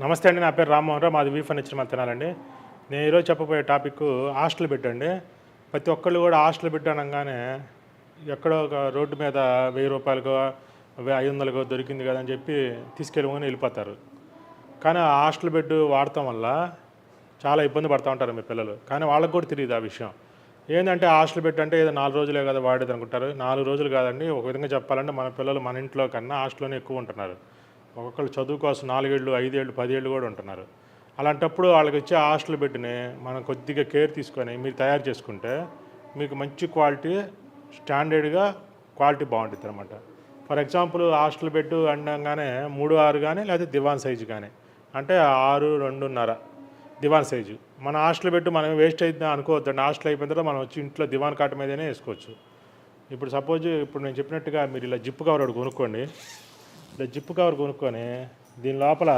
నమస్తే అండి నా పేరు రామ్మోహన్ రావు. మాది వీ ఫర్నిచర్ మంతనాలండి నేను ఈరోజు చెప్పబోయే టాపిక్ హాస్టల్ పెట్టండి అండి. ప్రతి ఒక్కళ్ళు కూడా హాస్టల్ పెట్టనగానే అనగానే ఎక్కడో ఒక రోడ్డు మీద వెయ్యి రూపాయలకో ఐదు వందలకో దొరికింది కదా అని చెప్పి తీసుకెళ్ళమని వెళ్ళిపోతారు. కానీ ఆ హాస్టల్ బెడ్ వాడటం వల్ల చాలా ఇబ్బంది పడుతూ ఉంటారు మీ పిల్లలు. కానీ వాళ్ళకి కూడా తెలియదు ఆ విషయం. ఏంటంటే హాస్టల్ బెడ్ అంటే ఏదో నాలుగు రోజులే కదా వాడేది అనుకుంటారు. నాలుగు రోజులు కాదండి. ఒక విధంగా చెప్పాలంటే మన పిల్లలు మన ఇంట్లో కన్నా హాస్టల్లోనే ఎక్కువ ఉంటున్నారు. ఒక్కొక్కరు చదువు కోసం నాలుగేళ్ళు ఐదేళ్ళు పదేళ్ళు కూడా ఉంటున్నారు. అలాంటప్పుడు వాళ్ళకి వచ్చే హాస్టల్ బెడ్ని మనం కొద్దిగా కేర్ తీసుకొని మీరు తయారు చేసుకుంటే మీకు మంచి క్వాలిటీ స్టాండర్డ్గా క్వాలిటీ బాగుంటుంది అనమాట ఫర్ ఎగ్జాంపుల్ హాస్టల్ బెడ్ అనగానే మూడు ఆరు కానీ లేకపోతే దివాన్ సైజు కానీ అంటే ఆరు రెండున్నర దివాన్ సైజు. మన హాస్టల్ బెడ్ మనం వేస్ట్ అయితే అనుకోవద్దండి. హాస్టల్ అయిపోయిన తర్వాత మనం వచ్చి ఇంట్లో దివాన్ కాట మీదనే వేసుకోవచ్చు. ఇప్పుడు సపోజ్ ఇప్పుడు నేను చెప్పినట్టుగా మీరు ఇలా జిప్ కవర్ ఒకటి కొనుక్కోండి. ఇలా జిప్ కవర్ కొనుక్కొని దీని లోపల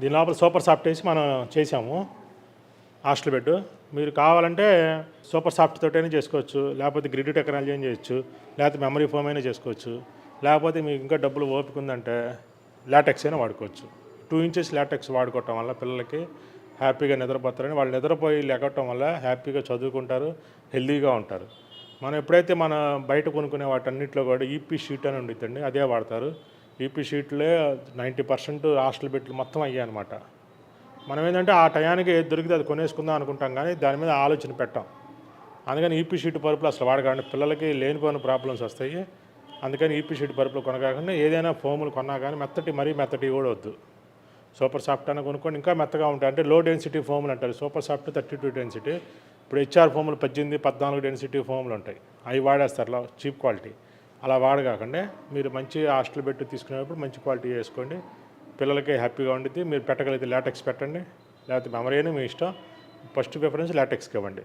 దీని లోపల సూపర్ సాఫ్ట్ వేసి మనం చేసాము హాస్టల్ బెడ్ మీరు కావాలంటే సూపర్ సాఫ్ట్ తోటైనా చేసుకోవచ్చు. లేకపోతే గ్రిడ్ టెక్నాలజీ అయినా చేయొచ్చు. లేకపోతే మెమరీ ఫోమ్ అయినా చేసుకోవచ్చు. లేకపోతే మీకు ఇంకా డబ్బులు ఓపిక ఉందంటే లాటెక్స్ అయినా వాడుకోవచ్చు. టూ ఇంచెస్ లాటెక్స్ వాడుకోవటం వల్ల పిల్లలకి హ్యాపీగా నిద్రపోతారని వాళ్ళు నిద్రపోయి లేకపోవటం వల్ల హ్యాపీగా చదువుకుంటారు హెల్దీగా ఉంటారు. మనం ఎప్పుడైతే మన బయట కొనుక్కునే వాటన్నిటిలో కూడా ఈపీ షీట్ అని ఉండిద్దండి అదే వాడతారు. ఈపీ షీట్లే నైంటీ పర్సెంట్ హాస్టల్ బెడ్లు మొత్తం అయ్యాయి అనమాట మనం ఏంటంటే ఆ టయానికి ఏది దొరికితే అది కొనేసుకుందాం అనుకుంటాం కానీ దాని మీద ఆలోచన పెట్టాం. అందుకని ఈపీ షీట్ పరుపులు అసలు వాడకండి. పిల్లలకి లేనిపోయిన ప్రాబ్లమ్స్ వస్తాయి. అందుకని ఈపీ షీట్ పరుపులు కొనకాకుండా ఏదైనా ఫోములు కొన్నా కానీ మెత్తటి మరీ మెత్తటి కూడా వద్దు. సూపర్ సాఫ్ట్ అని కొనుక్కొని ఇంకా మెత్తగా ఉంటాయి. అంటే లో డెన్సిటీ ఫోములు అంటారు. Super soft thirty two density ఇప్పుడు హెచ్ఆర్ ఫోములు పద్దెనిమిది పద్నాలుగు డెన్సిటీ ఫోములు ఉంటాయి. అవి వాడేస్తారు. Cheap quality. అలా వాడగాకండి మీరు మంచి హాస్టల్ పెట్టి తీసుకునేటప్పుడు మంచి క్వాలిటీ వేసుకోండి. పిల్లలకి హ్యాపీగా ఉండిద్ది. మీరు పెట్టగలిగితే లాటెక్స్ పెట్టండి. లేకపోతే మెమరీ అయినా మీ ఇష్టం. ఫస్ట్ ప్రిఫరెన్స్ లాటెక్స్కి ఇవ్వండి.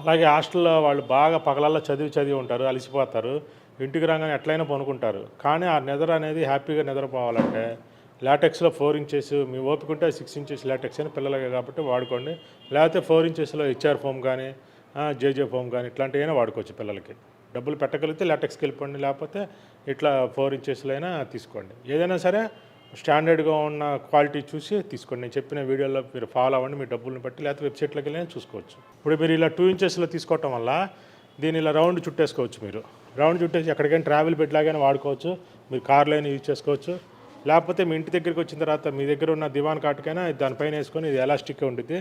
అలాగే హాస్టల్లో వాళ్ళు బాగా పగలల్లో చదివి చదివి ఉంటారు. అలసిపోతారు. ఇంటికి రాగానే ఎట్లయినా పనుకుంటారు. కానీ ఆ నిద్ర అనేది హ్యాపీగా నిద్రపోవాలంటే లాటెక్స్లో ఫోర్ ఇంచెస్ మీ ఓపిక ఉంటే సిక్స్ ఇంచెస్ లాటెక్స్ అని పిల్లలకి కాబట్టి వాడుకోండి. లేకపోతే ఫోర్ ఇంచెస్లో హెచ్ఆర్ ఫోమ్ కానీ జేజే ఫోమ్ కానీ ఇట్లాంటివి అయినా వాడుకోవచ్చు పిల్లలకి. డబ్బులు పెట్టగలిగితే లాటెక్స్కి వెళ్ళిపోండి లేకపోతే ఇట్లా ఫోర్ ఇంచెస్లో అయినా తీసుకోండి. ఏదైనా సరే స్టాండర్డ్గా ఉన్న క్వాలిటీ చూసి తీసుకోండి. నేను చెప్పిన వీడియోలో మీరు ఫాలో అవ్వండి మీ డబ్బులను బట్టి లేకపోతే వెబ్సైట్లోకి వెళ్ళి చూసుకోవచ్చు. ఇప్పుడు మీరు ఇలా టూ ఇంచెస్లో తీసుకోవటం వల్ల దీన్ని ఇలా రౌండ్ చుట్టేసుకోవచ్చు మీరు. రౌండ్ చుట్టేసి ఎక్కడికైనా ట్రావెల్ బెడ్లాగైనా వాడుకోవచ్చు. మీరు కార్లో అయినా యూజ్ చేసుకోవచ్చు. లేకపోతే మీ ఇంటి దగ్గరికి వచ్చిన తర్వాత మీ దగ్గర ఉన్న దివాన్ కాటుకైనా దానిపైన వేసుకొని ఇది ఎలాస్టిక్ ఉంటుంది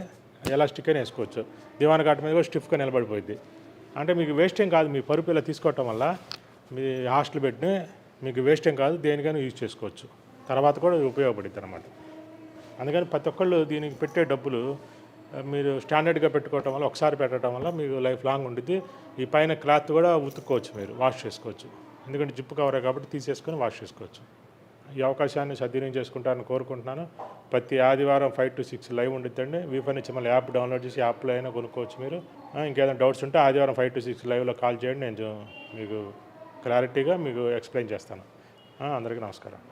ఎలాస్టిక్ అయినా వేసుకోవచ్చు. దివాన్ కాటు మీద కూడా స్టిఫ్గా నిలబడిపోయింది అంటే మీకు వేస్ట్ ఏం కాదు మీ పరుపు ఇలా తీసుకోవటం వల్ల మీ హాస్టల్ బెడ్ని మీకు వేస్ట్ ఏం కాదు దేనికైనా యూజ్ చేసుకోవచ్చు. తర్వాత కూడా ఉపయోగపడుద్ది అనమాట అందుకని ప్రతి ఒక్కళ్ళు దీనికి పెట్టే డబ్బులు మీరు స్టాండర్డ్గా పెట్టుకోవటం వల్ల ఒకసారి పెట్టడం వల్ల మీకు లైఫ్ లాంగ్ ఉండిద్ది. ఈ పైన క్లాత్ కూడా ఉతుక్కోవచ్చు మీరు వాష్ చేసుకోవచ్చు. ఎందుకంటే జిప్పు కవరే కాబట్టి తీసేసుకొని వాష్ చేసుకోవచ్చు. ఈ అవకాశాన్ని సద్వినియోగం చేసుకుంటారని కోరుకుంటున్నాను. ప్రతి ఆదివారం ఫైవ్ టు సిక్స్ లైవ్ ఉండిద్దండి. వీఫర్ నుంచి మళ్ళీ యాప్ డౌన్లోడ్ చేసి యాప్లో అయినా కొనుక్కోవచ్చు మీరు. ఇంకేదైనా డౌట్స్ ఉంటే ఆదివారం ఫైవ్ టు సిక్స్ లైవ్లో కాల్ చేయండి నేను మీకు క్లారిటీగా మీకు ఎక్స్ప్లెయిన్ చేస్తాను. అందరికీ నమస్కారం.